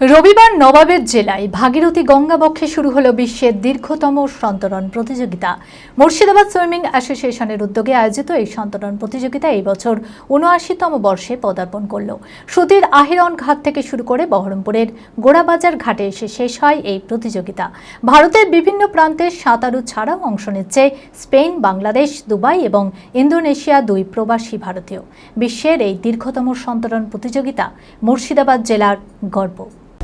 রবিবার নবাবের জেলায় ভাগীরথী গঙ্গাবক্ষে শুরু হলো বিশ্বের দীর্ঘতম সন্তরণ প্রতিযোগিতা। মুর্শিদাবাদ সুইমিং অ্যাসোসিয়েশনের উদ্যোগে আয়োজিত এই সন্তরণ প্রতিযোগিতা এই বছর উনআশিতম বর্ষে পদার্পণ করল। সুতির আহিরন ঘাট থেকে শুরু করে বহরমপুরের গোড়াবাজার ঘাটে এসে শেষ হয় এই প্রতিযোগিতা। ভারতের বিভিন্ন প্রান্তের সাঁতারু ছাড়াও অংশ নিচ্ছে স্পেন, বাংলাদেশ, দুবাই এবং ইন্দোনেশিয়া দুই প্রবাসী ভারতীয়। বিশ্বের এই দীর্ঘতম সন্তরণ প্রতিযোগিতা মুর্শিদাবাদ জেলার গর্ব।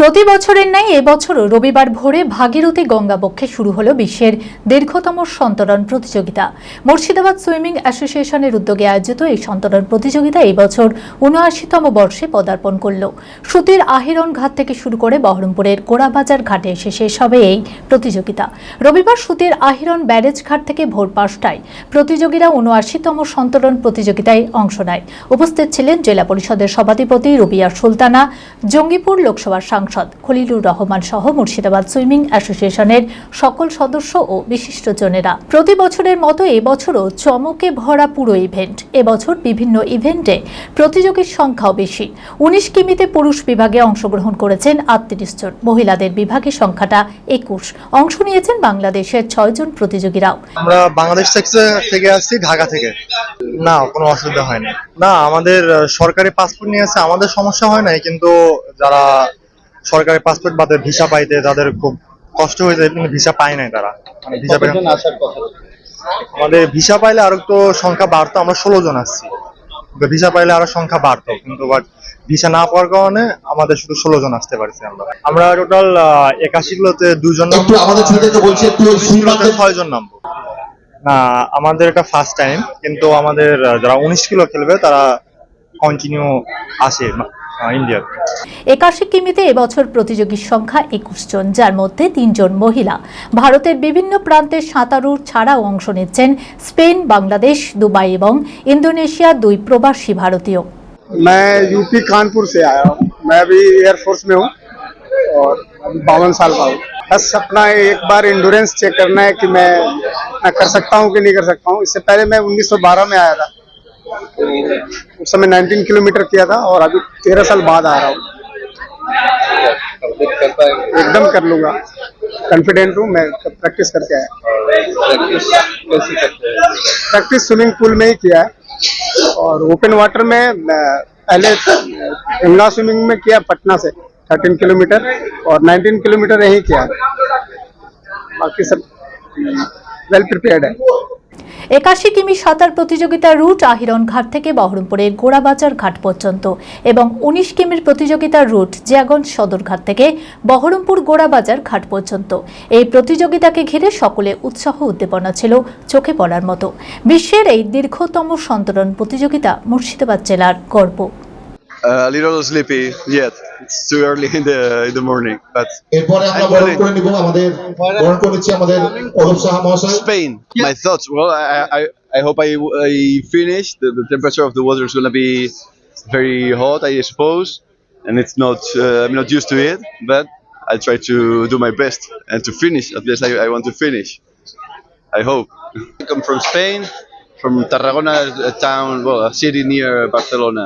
প্রতি বছরের ন্যায় এবছরও রবিবার ভোরে ভাগীরথী গঙ্গাবক্ষে শুরু হলো বিশ্বের দীর্ঘতম সন্তরণ প্রতিযোগিতা। মুর্শিদাবাদ সুইমিং অ্যাসোসিয়েশনের উদ্যোগে আয়োজিত এই সন্তরণ প্রতিযোগিতা এই বছর উনআশিতম বর্ষে পদার্পণ করল। সুতির আহিরন ঘাট থেকে শুরু করে বহরমপুরের গোড়াবাজার ঘাটে এসে শেষ হবে এই প্রতিযোগিতা। রবিবার সুতির আহিরন ব্যারেজ ঘাট থেকে ভোর পাঁচটায় প্রতিযোগীরা উনআশিতম সন্তরণ প্রতিযোগিতায় অংশ নেয়। উপস্থিত ছিলেন জেলা পরিষদের সভাধিপতি রুবিয়া সুলতানা, জঙ্গিপুর লোকসভার সাংসদ খলিলুর রহমান সহ মুর্শিদাবাদ সুইমিং অ্যাসোসিয়েশনের সকল সদস্য ও বিশিষ্টজনেরা প্রতি বছরের মতো এবছরও চমকে ভরা পুরো ইভেন্ট। এবছর বিভিন্ন ইভেন্টে প্রতিযোগীর সংখ্যাও বেশি। উনিশ কিমিতে পুরুষ বিভাগে অংশগ্রহণ করেছেন আটত্রিশ জন। মহিলাদের বিভাগে সংখ্যাটা একুশ। অংশ নিয়েছেন বাংলাদেশের ছয়জন প্রতিযোগীরাও। আমরা বাংলাদেশ থেকে আসছি ঢাকা থেকে। না, কোনো অসুবিধা হয়নি। না, আমাদের সরকারি পাসপোর্ট নিয়ে আসছে আমাদের সমস্যা হয় নাই, কিন্তু যারা সরকারি পাসপোর্ট বাদে ভিসা পাইতে তাদের খুব কষ্ট হয়ে যায় কিন্তু ভিসা পায় নাই তারা। মানে ভিসা পেয়ে আমাদের ভিসা পাইলে আরও তো সংখ্যা বাড়তো আমরা ষোলো জন আসছি ভিসা পাইলে আরও সংখ্যা বাড়তো কিন্তু বাট ভিসা না পাওয়ার কারণে আমাদের শুধু ষোলো জন আসতে পারছি আমরা। আমরা টোটাল একাশি গুলোতে দুজন একটু আমাদের ছেলেদেরকে বলছি একটু কিলোতে ছয়জন নামবো না আমাদের এটা ফার্স্ট টাইম কিন্তু আমাদের যারা উনিশ কিলো খেলবে তারা কন্টিনিউ আসে। ইন্ডিয়া একাশি কিমিতে এবছর প্রতিযোগীর সংখ্যা একুশ জন যার মধ্যে তিনজন মহিলা ভারতের বিভিন্ন প্রান্তের সাঁতারুর ছাড়াও অংশ নিচ্ছেন স্পেন বাংলাদেশ দুবাই এবং ইন্দোনেশিয়া দুই প্রবাসী ভারতীয় मैं यूपी कानपुर से आया हूँ मैं अभी एयरफोर्स में हूँ और अभी बावन साल का हूँ बस अपना एक बार इंडोरेंस चेक करना है कि मैं मैं कर सकता हूँ कि नहीं कर सकता हूँ इससे पहले मैं 1912 में आया था तो उस समय 19 किलोमीटर किया था और अभी 13 साल बाद आ रहा हूँ। एकदम कर लूँगा। कॉन्फिडेंट हूँ, मैं प्रैक्टिस करके आया। प्रैक्टिस स्विमिंग पूल में ही किया है। और ओपन वाटर में पहले गंगा स्विमिंग में किया पटना से 13 किलोमीटर, और 19 किलोमीटर यही किया बाकी सब वेल प्रिपेयर्ड है। একাশি কিমি সাঁতার প্রতিযোগিতার রুট আহিরন ঘাট থেকে বহরমপুরের গোড়াবাজার ঘাট পর্যন্ত এবং উনিশ কিমির প্রতিযোগিতার রুট জিয়াগঞ্জ সদরঘাট থেকে বহরমপুর গোড়াবাজার ঘাট পর্যন্ত। এই প্রতিযোগিতাকে ঘিরে সকলে উৎসাহ উদ্দীপনা ছিল চোখে পড়ার মতো। বিশ্বের এই দীর্ঘতম সন্তরণ প্রতিযোগিতা মুর্শিদাবাদ জেলার গর্ব। a little sleepy yet. It's too early in the in the morning. But এরপরে আমরা I'm বরণ willing. করে নিব আমাদের বরণ করে নিচ্ছি আমাদের অরূপ সাহা মহাশয় Spain. My thoughts. Well, I I, I hope I I finish. The, the temperature of the water is gonna be very hot, I suppose, and it's not. Uh, I'm not used to it, but I try to do my best and to finish. At least I, I want to finish. I hope. I come from Spain, from Tarragona, a town, well, a city near Barcelona.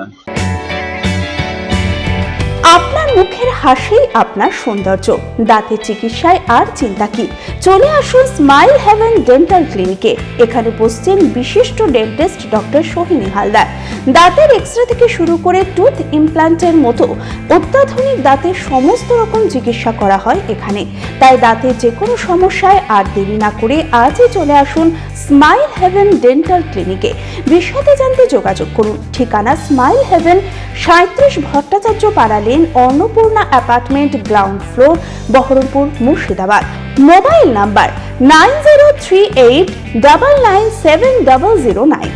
মুখের হাসি আপনার সৌন্দর্য। দাঁতের চিকিৎসায় আর চিন্তা কি? চলে আসুন স্মাইল হেভেন ডেন্টাল ক্লিনিকে এখানে বসছেন বিশিষ্ট ডেন্টিস্ট ডক্টর সোহিনী হালদার। দাঁতের এক্সরে থেকে শুরু করে টুথ ইমপ্ল্যান্টের মতো অত্যাধুনিক দাঁতের সমস্ত রকম চিকিৎসা করা হয় এখানে। তাই দাঁতের যে কোনো সমস্যায় আর দেরি না করে আজই চলে আসুন স্মাইল হেভেন ডেন্টাল ক্লিনিকে বিশদে জানতে যোগাযোগ করুন। ঠিকানা স্মাইল হেভেন সাঁত্রিশ Bhattacharya Para lane Annapurna apartment ground floor, Baharampur Murshidabad. Mobile number nine zero three eight double nine seven double zero nine.